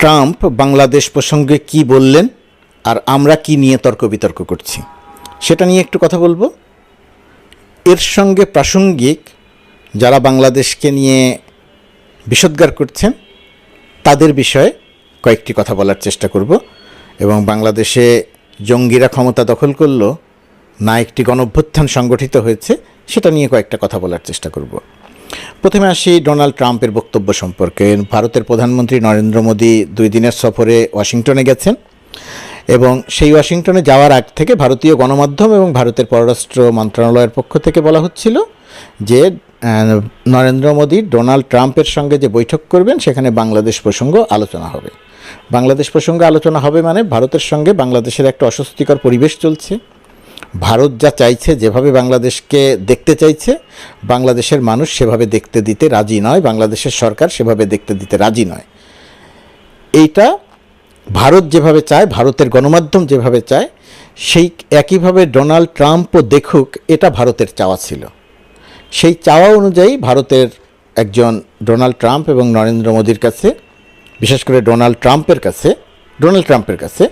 Trump Bangladesh প্রসঙ্গে কি বললেন আর আমরা কি নিয়ে তর্ক বিতর্ক করছি, সেটা নিয়ে একটু কথা বলব। এর সঙ্গে প্রাসঙ্গিক যারা বাংলাদেশকে নিয়ে বিষোদ্গার করছেন, তাদের বিষয়ে কয়েকটি কথা বলার চেষ্টা করব এবং বাংলাদেশে জঙ্গিরা ক্ষমতা দখল করল, না একটি গণঅভ্যুত্থান সংগঠিত হয়েছে, সেটা নিয়ে কয়েকটা কথা বলার চেষ্টা করব। প্রথমে আসি ডোনাল্ড ট্রাম্পের বক্তব্য সম্পর্কে। ভারতের প্রধানমন্ত্রী নরেন্দ্র মোদী দুই দিনের সফরে ওয়াশিংটনে গেছেন এবং সেই ওয়াশিংটনে যাওয়ার আগ থেকে ভারতীয় গণমাধ্যম এবং ভারতের পররাষ্ট্র মন্ত্রণালয়ের পক্ষ থেকে বলা হচ্ছিল যে নরেন্দ্র মোদী ডোনাল্ড ট্রাম্পের সঙ্গে যে বৈঠক করবেন, সেখানে বাংলাদেশ প্রসঙ্গ আলোচনা হবে। বাংলাদেশ প্রসঙ্গে আলোচনা হবে মানে ভারতের সঙ্গে বাংলাদেশের একটা অস্বস্তিকর পরিবেশ চলছে। ভারত যা চাইছে, যেভাবে বাংলাদেশকে দেখতে চাইছে, বাংলাদেশের মানুষ সেভাবে দেখতে দিতে রাজি নয়, বাংলাদেশের সরকার সেভাবে দেখতে দিতে রাজি নয়। এইটা ভারত যেভাবে চায়, ভারতের গণমাধ্যম যেভাবে চায়, সেই একইভাবে ডোনাল্ড ট্রাম্পও দেখুক, এটা ভারতের চাওয়া ছিল। সেই চাওয়া অনুযায়ী ভারতের একজন ডোনাল্ড ট্রাম্প এবং নরেন্দ্র মোদীর কাছে, বিশেষ করে ডোনাল্ড ট্রাম্পের কাছে, ডোনাল্ড ট্রাম্পের কাছে,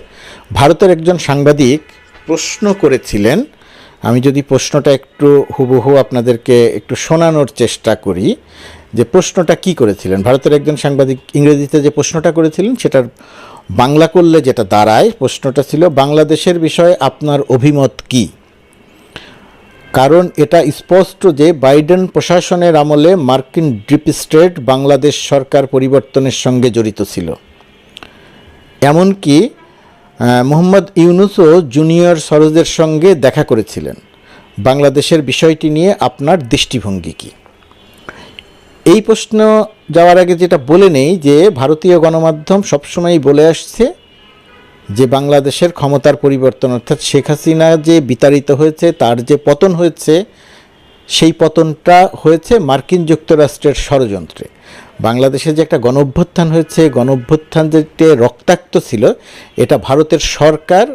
ভারতের একজন সাংবাদিক প্রশ্ন করেছিলেন। আমি যদি প্রশ্নটা একটু হুবহু আপনাদেরকে একটু শোনানোর চেষ্টা করি, যে প্রশ্নটা কি করেছিলেন? ভারতের একজন সাংবাদিক ইংরেজিতে যে প্রশ্নটা করেছিলেন, সেটার বাংলা করলে যেটা দাঁড়ায়, প্রশ্নটা ছিল, বাংলাদেশের বিষয়ে আপনার অভিমত কী? কারণ এটা স্পষ্ট যে বাইডেন প্রশাসনের আমলে মার্কিন ডিপ স্টেট বাংলাদেশ সরকার পরিবর্তনের সঙ্গে জড়িত ছিল। এমনকি মোহাম্মদ ইউনুসও জুনিয়র সরোজের সঙ্গে দেখা করেছিলেন। বাংলাদেশের বিষয়টি নিয়ে আপনার দৃষ্টিভঙ্গি কী? এই প্রশ্ন যাওয়ার আগে যেটা বলে নেই যে ভারতীয় গণমাধ্যম সবসময়ই বলে আসছে যে বাংলাদেশের ক্ষমতার পরিবর্তন, অর্থাৎ শেখ হাসিনা যে বিতাড়িত হয়েছে, তার যে পতন হয়েছে, সেই পতনটা হয়েছে মার্কিন যুক্তরাষ্ট্রের ষড়যন্ত্রে। বাংলাদেশে যে একটা গণঅভ্যুত্থান হয়েছে, গণঅভ্যুত্থান যে রক্তাক্ত ছিল, এটা ভারতের সরকার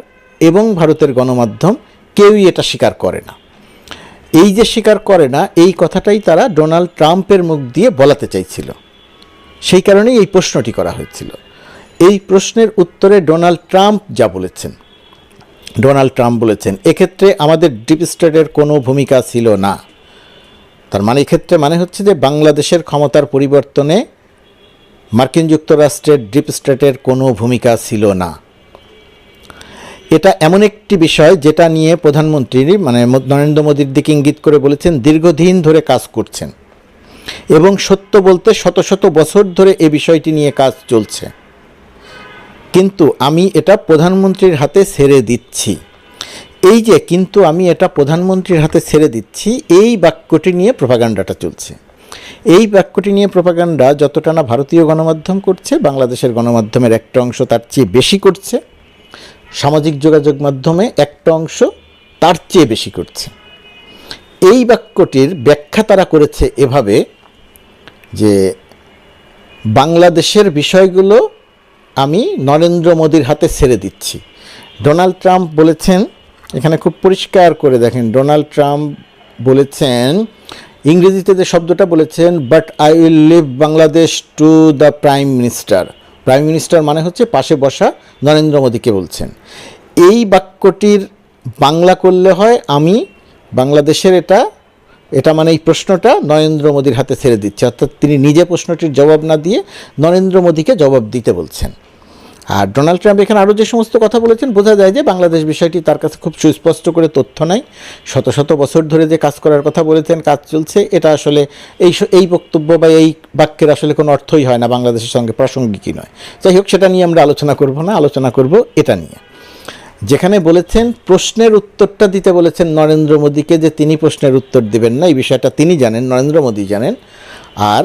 এবং ভারতের গণমাধ্যম কেউই এটা স্বীকার করে না। এই যে স্বীকার করে না, এই কথাটাই তারা ডোনাল্ড ট্রাম্পের মুখ দিয়ে বলাতে চাইছিল। সেই কারণেই এই প্রশ্নটি করা হয়েছিল। এই প্রশ্নের উত্তরে ডোনাল্ড ট্রাম্প যা বলেছেন। ডোনাল্ড ট্রাম্প বলেছেন, এক্ষেত্রে আমাদের ডিপ স্টেটের কোনো ভূমিকা ছিল না। তার মানে এক্ষেত্রে মানে হচ্ছে যে বাংলাদেশের ক্ষমতার পরিবর্তনে মার্কিন যুক্তরাষ্ট্রের ডিপ স্টেটের কোনো ভূমিকা ছিল না। এটা এমন একটি বিষয় যেটা নিয়ে প্রধানমন্ত্রী মানে নরেন্দ্র মোদীর দিকে ইঙ্গিত করে বলেছেন, দীর্ঘদিন ধরে কাজ করছেন এবং সত্য বলতে শত শত বছর ধরে এই বিষয়টি নিয়ে কাজ চলছে। কিন্তু আমি এটা প্রধানমন্ত্রীর হাতে ছেড়ে দিচ্ছি। এই যে কিন্তু আমি এটা প্রধানমন্ত্রীর হাতে ছেড়ে দিচ্ছি, এই বাক্যটি নিয়ে প্রভাগান্ডাটা চলছে। এই বাক্যটি নিয়ে প্রভাগান্ডা যতটা না ভারতীয় গণমাধ্যম করছে, বাংলাদেশের গণমাধ্যমের একটা অংশ তার চেয়ে বেশি করছে, সামাজিক যোগাযোগ মাধ্যমে একটা অংশ তার চেয়ে বেশি করছে। এই বাক্যটির ব্যাখ্যা তারা করেছে এভাবে যে বাংলাদেশের বিষয়গুলো আমি নরেন্দ্র মোদীর হাতে ছেড়ে দিচ্ছি। ডোনাল্ড ট্রাম্প বলেছেন এখানে খুব পরিষ্কার করে দেখেন, ডোনাল্ড ট্রাম্প বলেছেন, ইংরেজিতে যে শব্দটা বলেছেন but I will leave Bangladesh to the prime minister prime minister মানে হচ্ছে পাশে বসা নরেন্দ্র মোদীকে বলছেন। এই বাক্যটির বাংলা করলে হয় আমি, বাংলাদেশের এটা এটা মানে এই প্রশ্নটা নরেন্দ্র মোদীর হাতে ছেড়ে দিচ্ছে। অর্থাৎ তিনি নিজে প্রশ্নটির জবাব না দিয়ে নরেন্দ্র মোদীকে জবাব দিতে বলছেন। আর ডোনাল্ড ট্রাম্প এখানে আরও যে সমস্ত কথা বলেছেন, বোঝা যায় যে বাংলাদেশ বিষয়টি তার কাছে খুব সুস্পষ্ট করে তথ্য নাই। শত শত বছর ধরে যে কাজ করার কথা বলেছেন, কাজ চলছে, এটা আসলে এই এই বক্তব্য বা এই বাক্যের আসলে কোনো অর্থই হয় না বাংলাদেশের সঙ্গে প্রাসঙ্গিকই নয়। যাই হোক, সেটা নিয়ে আমরা আলোচনা করব না, আলোচনা করব এটা নিয়ে। যেখানে বলেছেন, প্রশ্নের উত্তরটা দিতে বলেছেন নরেন্দ্র মোদীকে যে তিনি প্রশ্নের উত্তর দেবেন না, এই বিষয়টা তিনি জানেন, নরেন্দ্র মোদী জানেন। আর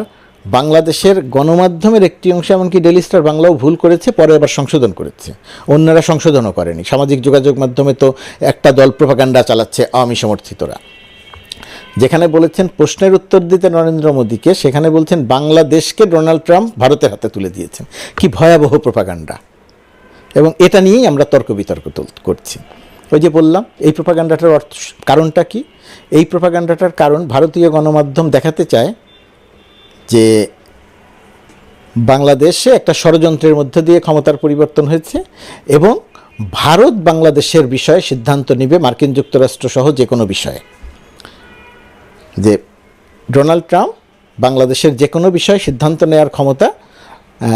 বাংলাদেশের গণমাধ্যমের একটি অংশ, এমনকি ডেলি স্টার বাংলাও ভুল করেছে, পরে আবার সংশোধন করেছে। অন্যরা সংশোধনও করেনি। সামাজিক যোগাযোগ মাধ্যমে তো একটা দল প্রভাকাণ্ডা চালাচ্ছে আওয়ামী সমর্থিতরা যেখানে বলেছেন, প্রশ্নের উত্তর দিতে নরেন্দ্র মোদীকে, সেখানে বলছেন, বাংলাদেশকে ডোনাল্ড ট্রাম্প ভারতের হাতে তুলে দিয়েছেন। কি ভয়াবহ প্রভাকাণ্ডা এবং এটা নিয়েই আমরা তর্ক বিতর্ক করছি। ওই যে বললাম, এই প্রোপাগান্ডাটার অর্থ, কারণটা কি? এই প্রোপাগান্ডাটার কারণ ভারতীয় গণমাধ্যম দেখাতে চায় যে বাংলাদেশে একটা ষড়যন্ত্রের মধ্যে দিয়ে ক্ষমতার পরিবর্তন হয়েছে এবং ভারত বাংলাদেশের বিষয়ে সিদ্ধান্ত নিবে মার্কিন যুক্তরাষ্ট্র সহ যে কোনো বিষয়ে। যে ডোনাল্ড ট্রাম্প বাংলাদেশের যে কোনো বিষয়ে সিদ্ধান্ত নেওয়ার ক্ষমতা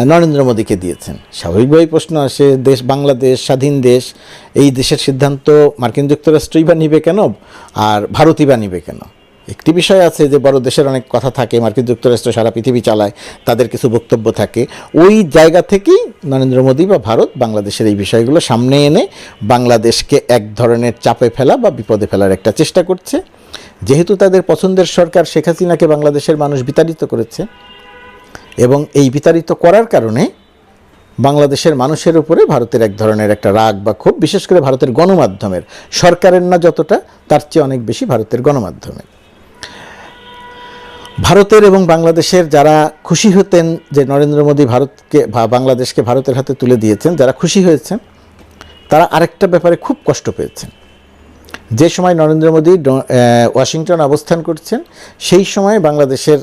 নরেন্দ্র মোদীকে দিয়েছেন। স্বাভাবিকভাবেই প্রশ্ন আসে, দেশ বাংলাদেশ স্বাধীন দেশ, এই দেশের সিদ্ধান্ত মার্কিন যুক্তরাষ্ট্রই বা নিবে কেন? আর ভারতই বা নিবে কেন? একটি বিষয় আছে যে বড় দেশের অনেক কথা থাকে, মার্কিন যুক্তরাষ্ট্র সারা পৃথিবী চালায়, তাদের কিছু বক্তব্য থাকে। ওই জায়গা থেকেই নরেন্দ্র মোদী বা ভারত বাংলাদেশের এই বিষয়গুলো সামনে এনে বাংলাদেশকে এক ধরনের চাপে ফেলা বা বিপদে ফেলার একটা চেষ্টা করছে। যেহেতু তাদের পছন্দের সরকার শেখ হাসিনাকে বাংলাদেশের মানুষ বিতাড়িত করেছে এবং এই বিতাড়িত করার কারণে বাংলাদেশের মানুষের উপরে ভারতের এক ধরনের একটা রাগ বা ক্ষোভ, বিশেষ করে ভারতের গণমাধ্যমের। সরকারের না যতটা, তার চেয়ে অনেক বেশি ভারতের গণমাধ্যমের। ভারতের এবং বাংলাদেশের যারা খুশি হতেন যে নরেন্দ্র মোদী ভারতকে বা বাংলাদেশকে ভারতের হাতে তুলে দিয়েছেন, যারা খুশি হয়েছেন, তারা আরেকটা ব্যাপারে খুব কষ্ট পেয়েছেন। যে সময় নরেন্দ্র মোদী ওয়াশিংটন অবস্থান করছেন, সেই সময় বাংলাদেশের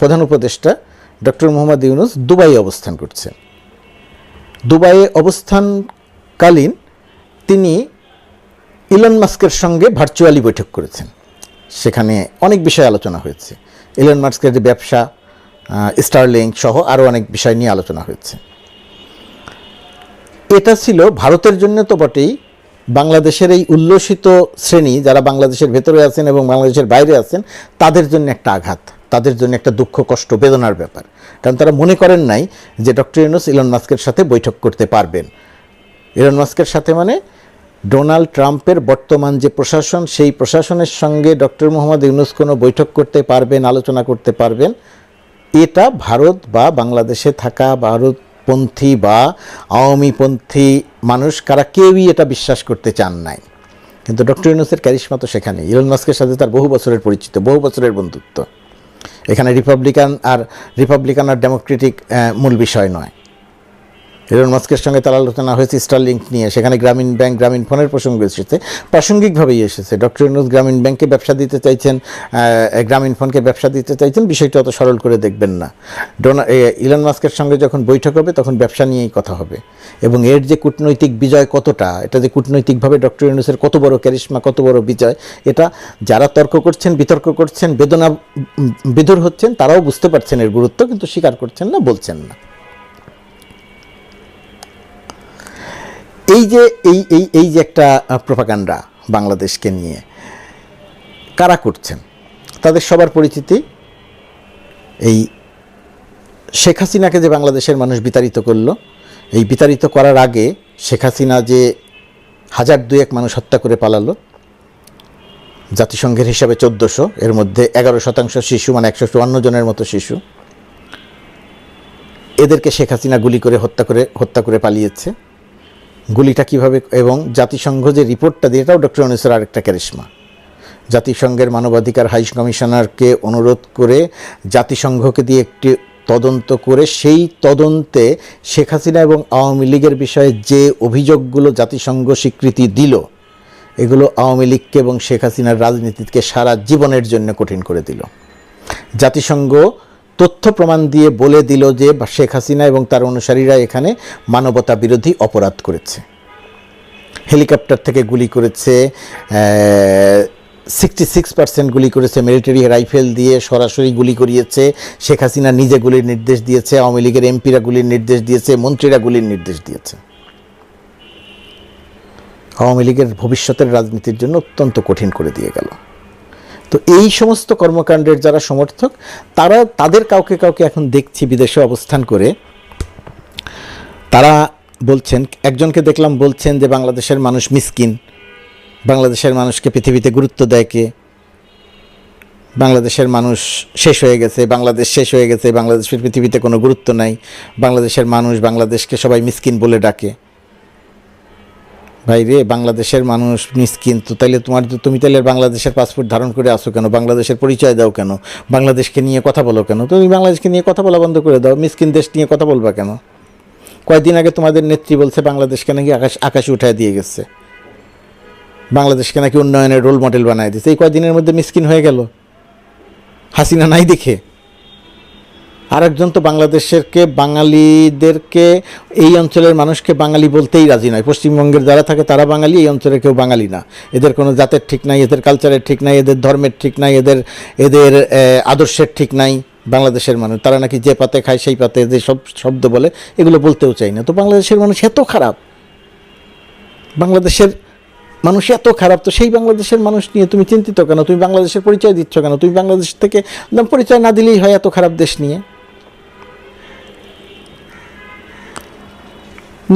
প্রধান উপদেষ্টা ডক্টর মোহাম্মদ ইউনুস দুবাই অবস্থান করছেন। দুবাইয়ে অবস্থানকালীন তিনি ইলন মাস্কের সঙ্গে ভার্চুয়ালি বৈঠক করেছেন। সেখানে অনেক বিষয় আলোচনা হয়েছে। ইলন মাস্কের যে ব্যবসা স্টারলিং সহ আরও অনেক বিষয় নিয়ে আলোচনা হয়েছে। এটা ছিল ভারতের জন্য তো বটেই। বাংলাদেশের এই উল্লসিত শ্রেণি, যারা বাংলাদেশের ভেতরে আছেন এবং বাংলাদেশের বাইরে আছেন, তাদের জন্য একটা আঘাত, তাদের জন্য একটা দুঃখ, কষ্ট, বেদনার ব্যাপার। কারণ তারা মনে করেন নাই যে ডক্টর ইউনুস ইলন মাস্কের সাথে বৈঠক করতে পারবেন। ইলন মাস্কের সাথে মানে ডোনাল্ড ট্রাম্পের বর্তমান যে প্রশাসন, সেই প্রশাসনের সঙ্গে ডক্টর মোহাম্মদ ইউনুস কোনো বৈঠক করতে পারবেন, আলোচনা করতে পারবেন, এটা ভারত বা বাংলাদেশে থাকা ভারতপন্থী বা আওয়ামীপন্থী মানুষ, কারা কেউই এটা বিশ্বাস করতে চান নাই। কিন্তু ডক্টর ইউনুসের ক্যারিশমা তো সেখানে ইলন মাস্কের সাথে তার বহু বছরের পরিচিত, বহু বছরের বন্ধুত্ব। এখানে রিপাবলিকান আর রিপাবলিকান আর ডেমোক্রেটিক মূল বিষয় নয়। ইলন মাস্কের সঙ্গে তার আলোচনা হয়েছে স্টারলিংক নিয়ে। সেখানে গ্রামীণ ব্যাংক গ্রামীণ ফোনের প্রসঙ্গ এসেছে। প্রাসঙ্গিকভাবেই এসেছে। ডক্টর ইউনুস গ্রামীণ ব্যাংকে ব্যবসা দিতে চাইছেন গ্রামীণ ফোনকে ব্যবসা দিতে চাইছেন, বিষয়টা অত সরল করে দেখবেন না। ডোনা ইলন মাস্কের সঙ্গে যখন বৈঠক হবে, তখন ব্যবসা নিয়েই কথা হবে। এবং এর যে কূটনৈতিক বিজয় কতটা, এটা যে কূটনৈতিকভাবে ডক্টর ইউনুসের কত বড় ক্যারিশমা কত বড় বিজয়, এটা যারা তর্ক করছেন, বিতর্ক করছেন, বেদনা বিধুর হচ্ছেন, তারাও বুঝতে পারছেন এর গুরুত্ব, কিন্তু স্বীকার করছেন না, বলছেন না। এই যে, এই এই এই যে একটা প্রপাগান্ডা বাংলাদেশকে নিয়ে কারা করছেন? তাদের সবার পরিচিতি? এই শেখ হাসিনাকে যে বাংলাদেশের মানুষ বিতাড়িত করল, এই বিতাড়িত করার আগে শেখ হাসিনা যে হাজার দুয়েক মানুষ হত্যা করে পালালো, জাতিসংঘের হিসাবে চোদ্দোশো, এর মধ্যে এগারো শতাংশ শিশু মানে একশো চুয়ান্ন জনের মতো শিশু, এদেরকে শেখ হাসিনা গুলি করে হত্যা করে হত্যা করে পালিয়েছে। গুলিটা কীভাবে এবং জাতিসংঘ যে রিপোর্টটা দিয়ে এটাও ডক্টর অনুসের আরেকটা ক্যারিশমা জাতিসংঘের মানবাধিকার হাই কমিশনারকে অনুরোধ করে, জাতিসংঘকে দিয়ে একটি তদন্ত করে, সেই তদন্তে শেখ হাসিনা এবং আওয়ামী লীগের বিষয়ে যে অভিযোগগুলো জাতিসংঘ স্বীকৃতি দিল, এগুলো আওয়ামী লীগকে এবং শেখ হাসিনার রাজনীতিকে সারা জীবনের জন্য কঠিন করে দিল। জাতিসংঘ তথ্য প্রমাণ দিয়ে বলে দিল যে শেখ হাসিনা এবং তার অনুসারীরা এখানে মানবতা বিরোধী অপরাধ করেছে। হেলিকপ্টার থেকে গুলি করেছে সিক্সটি সিক্স পার্সেন্ট গুলি করেছে মিলিটারি রাইফেল দিয়ে সরাসরি গুলি করিয়েছে। শেখ হাসিনা নিজে গুলির নির্দেশ দিয়েছে, আওয়ামী লীগের এমপিরা গুলির নির্দেশ দিয়েছে, মন্ত্রীরা গুলির নির্দেশ দিয়েছে। আওয়ামী লীগের ভবিষ্যতের রাজনীতির জন্য অত্যন্ত কঠিন করে দিয়ে গেল। তো এই সমস্ত কর্মকাণ্ডের যারা সমর্থক, তারা, তাদের কাউকে কাউকে এখন দেখছি বিদেশে অবস্থান করে। তারা বলছেন, একজনকে দেখলাম বলছেন যে বাংলাদেশের মানুষ মিসকিন, বাংলাদেশের মানুষকে পৃথিবীতে গুরুত্ব দেয় কে? বাংলাদেশের মানুষ শেষ হয়ে গেছে, বাংলাদেশ শেষ হয়ে গেছে, বাংলাদেশের পৃথিবীতে কোনো গুরুত্ব নাই, বাংলাদেশের মানুষ বাংলাদেশকে সবাই মিসকিন বলে ডাকে। ভাই রে, বাংলাদেশের মানুষ মিসকিন, তো তাইলে তোমার তুমি তাহলে বাংলাদেশের পাসপোর্ট ধারণ করে আসো কেন? বাংলাদেশের পরিচয় দাও কেন? বাংলাদেশকে নিয়ে কথা বলো কেন? তুমি বাংলাদেশকে নিয়ে কথা বলা বন্ধ করে দাও, মিসকিন দেশ নিয়ে কথা বলবা কেন? কয়েকদিন আগে তোমাদের নেত্রী বলছে বাংলাদেশকে নাকি আকাশ আকাশে উঠায় দিয়ে গেছে। বাংলাদেশকে নাকি উন্নয়নের রোল মডেল বানায় দিচ্ছে এই কয়েকদিনের মধ্যে মিসকিন হয়ে গেল? হাসিনা নাই দেখে? আরেকজন তো বাংলাদেশেরকে, বাঙালিদেরকে, এই অঞ্চলের মানুষকে বাঙালি বলতেই রাজি নয়। পশ্চিমবঙ্গের যারা থাকে তারা বাঙালি, এই অঞ্চলের কেউ বাঙালি না। এদের কোনো জাতের ঠিক নাই, এদের কালচারের ঠিক নাই, এদের ধর্মের ঠিক নাই, এদের এদের আদর্শের ঠিক নাই বাংলাদেশের মানুষ। তারা নাকি যে পাতে খায় সেই পাতে যে সব শব্দ বলে, এগুলো বলতেও চাই না। তো বাংলাদেশের মানুষ এত খারাপ। বাংলাদেশের মানুষ এত খারাপ, তো সেই বাংলাদেশের মানুষ নিয়ে তুমি চিন্তিত কেন? তুমি বাংলাদেশের পরিচয় দিচ্ছ কেন? তুমি বাংলাদেশ থেকে পরিচয় না দিলেই হয় এত খারাপ দেশ নিয়ে?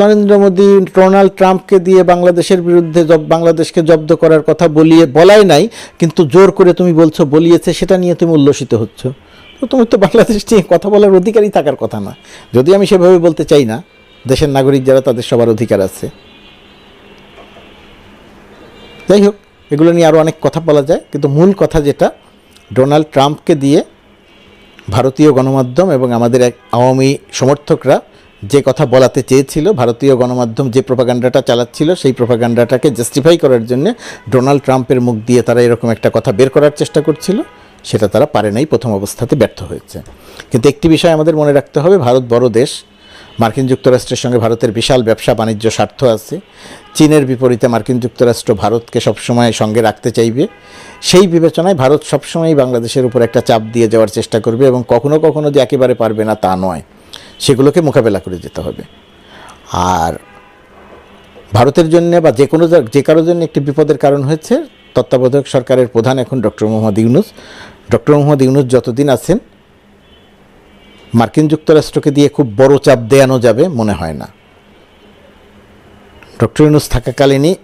নরেন্দ্র মোদী ডোনাল্ড ট্রাম্পকে দিয়ে বাংলাদেশের বিরুদ্ধে বাংলাদেশকে জব্দ করার কথা বলিয়ে বলাই নাই, কিন্তু জোর করে তুমি বলছো বলিয়েছে, সেটা নিয়ে তুমি উল্লসিত হচ্ছ। তো তুমি তো বাংলাদেশ নিয়ে কথা বলার অধিকারই থাকার কথা না। যদি আমি সেভাবে বলতে চাই না, দেশের নাগরিক যারা, তাদের সবার অধিকার আছে। যাই হোক, এগুলো নিয়ে আরও অনেক কথা বলা যায়, কিন্তু মূল কথা যেটা, ডোনাল্ড ট্রাম্পকে দিয়ে ভারতীয় গণমাধ্যম এবং আমাদের এক আওয়ামী সমর্থকরা যে কথা বলাতে চেয়েছিল, ভারতীয় গণমাধ্যম যে প্রপাগান্ডাটা চালাচ্ছিল, সেই প্রপাগান্ডাটাকে জাস্টিফাই করার জন্য ডোনাল্ড ট্রাম্পের মুখ দিয়ে তারা এরকম একটা কথা বের করার চেষ্টা করছিল। সেটা তারা পারে নাই, প্রথম অবস্থাতে ব্যর্থ হয়েছে। কিন্তু একটি বিষয় আমাদের মনে রাখতে হবে, ভারত বড় দেশ। মার্কিন যুক্তরাষ্ট্রের সঙ্গে ভারতের বিশাল ব্যবসা বাণিজ্য স্বার্থ আছে। চীনের বিপরীতে মার্কিন যুক্তরাষ্ট্র ভারতকে সবসময় সঙ্গে রাখতে চাইবে। সেই বিবেচনায় ভারত সবসময় বাংলাদেশের উপর একটা চাপ দিয়ে যাওয়ার চেষ্টা করবে এবং কখনো কখনো যে একেবারে পারবে না তা নয়। সেগুলোকে মোকাবেলা করে যেতে হবে। আর ভারতের জন্য বা যে কোনো যে কারোর জন্য একটি বিপদের কারণ হয়েছে, তত্ত্বাবধায়ক সরকারের প্রধান এখন ডক্টর মোহাম্মদ ইউনুস। ডক্টর মোহাম্মদ ইউনুস যতদিন আছেন, মার্কিন যুক্তরাষ্ট্রকে দিয়ে খুব বড় চাপ দেয়ানো যাবে মনে হয় না। ডক্টর ইউনুস থাকাকালীনই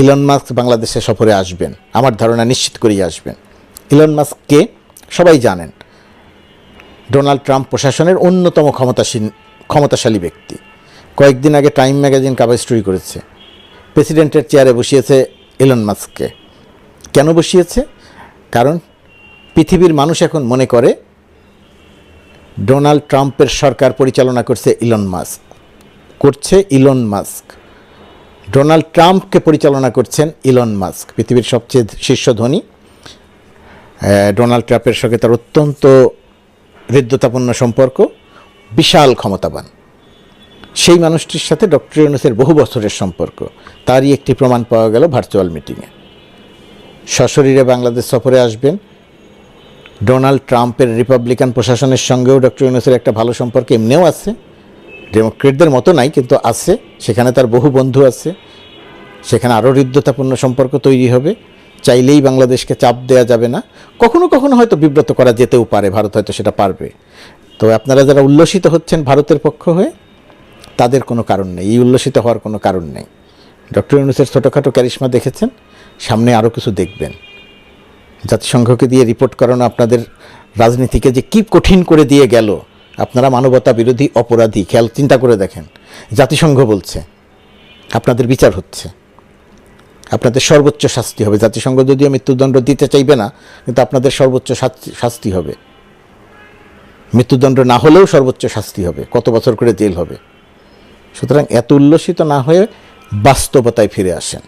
ইলন মাস্ক বাংলাদেশে সফরে আসবেন। আমার ধারণা নিশ্চিত করেই আসবেন। ইলন মাস্ককে সবাই জানেন। ডোনাল্ড ট্রাম্প প্রশাসনের অন্যতম ক্ষমতাসীন, ক্ষমতাশালী ব্যক্তি। কয়েকদিন আগে টাইম ম্যাগাজিন কাভার স্টোরি করেছে। প্রেসিডেন্টের চেয়ারে বসিয়েছে ইলন মাস্ককে। কেন বসিয়েছে? কারণ পৃথিবীর মানুষ এখন মনে করে, ডোনাল্ড ট্রাম্পের সরকার পরিচালনা করছে ইলন মাস্ক। করছে ইলন মাস্ক। ডোনাল্ড ট্রাম্পকে পরিচালনা করছেন ইলন মাস্ক, পৃথিবীর সবচেয়ে শীর্ষ ধনী। ডোনাল্ড ট্রাম্পের সঙ্গে তার অত্যন্ত হৃদ্যতাপূর্ণ সম্পর্ক, বিশাল ক্ষমতাবান। সেই মানুষটির সাথে ডক্টর ইউনুসের বহু বছরের সম্পর্ক, তারই একটি প্রমাণ পাওয়া গেল ভার্চুয়াল মিটিংয়ে। সশরীরে বাংলাদেশ সফরে আসবেন। ডোনাল্ড ট্রাম্পের রিপাবলিকান প্রশাসনের সঙ্গেও ডক্টর ইউনুসের একটা ভালো সম্পর্ক এমনিও আছে। ডেমোক্রেটদের মতো নাই, কিন্তু আছে। সেখানে তার বহু বন্ধু আছে। সেখানে আরও হৃদ্যতাপূর্ণ সম্পর্ক তৈরি হবে। চাইলেই বাংলাদেশকে চাপ দেওয়া যাবে না। কখনো কখনো হয়তো বিব্রত করা যেতেও পারে, ভারত হয়তো সেটা পারবে। তো আপনারা যারা উল্লসিত হচ্ছেন ভারতের পক্ষ হয়ে, তাদের কোনো কারণ নেই। এই উল্লসিত হওয়ার কোনো কারণ নেই। ডক্টর ইউনুসের ছোটোখাটো ক্যারিশমা দেখেছেন, সামনে আরও কিছু দেখবেন। জাতিসংঘকে দিয়ে রিপোর্ট করানো আপনাদের রাজনীতিকে যে কী কঠিন করে দিয়ে গেল, আপনারা মানবতা বিরোধী অপরাধী, খেয়াল, চিন্তা করে দেখেন। জাতিসংঘ বলছে, আপনাদের বিচার হচ্ছে। আপনাদের সর্বোচ্চ শাস্তি হবে। জাতিসংঘ যদিও মৃত্যুদণ্ড দিতে চাইবে না, কিন্তু আপনাদের সর্বোচ্চ শাস্তি- হবে। মৃত্যুদণ্ড না হলেও সর্বোচ্চ শাস্তি হবে। কত বছর করে জেল হবে? সুতরাং এত উল্লসিত না হয়ে বাস্তবতায় ফিরে আসেন।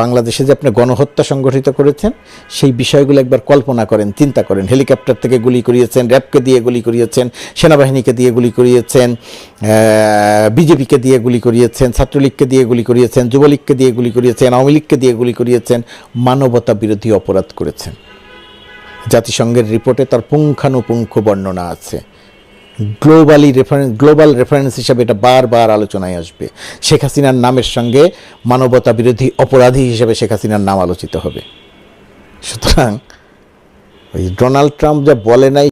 বাংলাদেশে যে আপনি গণহত্যা সংগঠিত করেছেন, সেই বিষয়গুলো একবার কল্পনা করেন, চিন্তা করেন। হেলিকপ্টার থেকে গুলি করিয়েছেন, র্যাবকে দিয়ে গুলি করিয়েছেন, সেনাবাহিনীকে দিয়ে গুলি করিয়েছেন বিজেপিকে দিয়ে গুলি করিয়েছেন, ছাত্রলীগকে দিয়ে গুলি করিয়েছেন, যুবলীগকে দিয়ে গুলি করিয়েছেন, আওয়ামী লীগকে দিয়ে গুলি করিয়েছেন মানবতা বিরোধী অপরাধ করেছেন। জাতিসংঘের রিপোর্টে তার পুঙ্খানুপুঙ্খ বর্ণনা আছে। গ্লোবালি রেফারেন্স গ্লোবাল রেফারেন্স হিসাবে এটা বারবার আলোচনায় আসবে। শেখ হাসিনার নামের সঙ্গে মানবতা বিরোধী অপরাধী হিসেবে শেখ হাসিনার নাম আলোচিত হবে। সুতরাং ওই ডোনাল্ড ট্রাম্প যা বলে নাই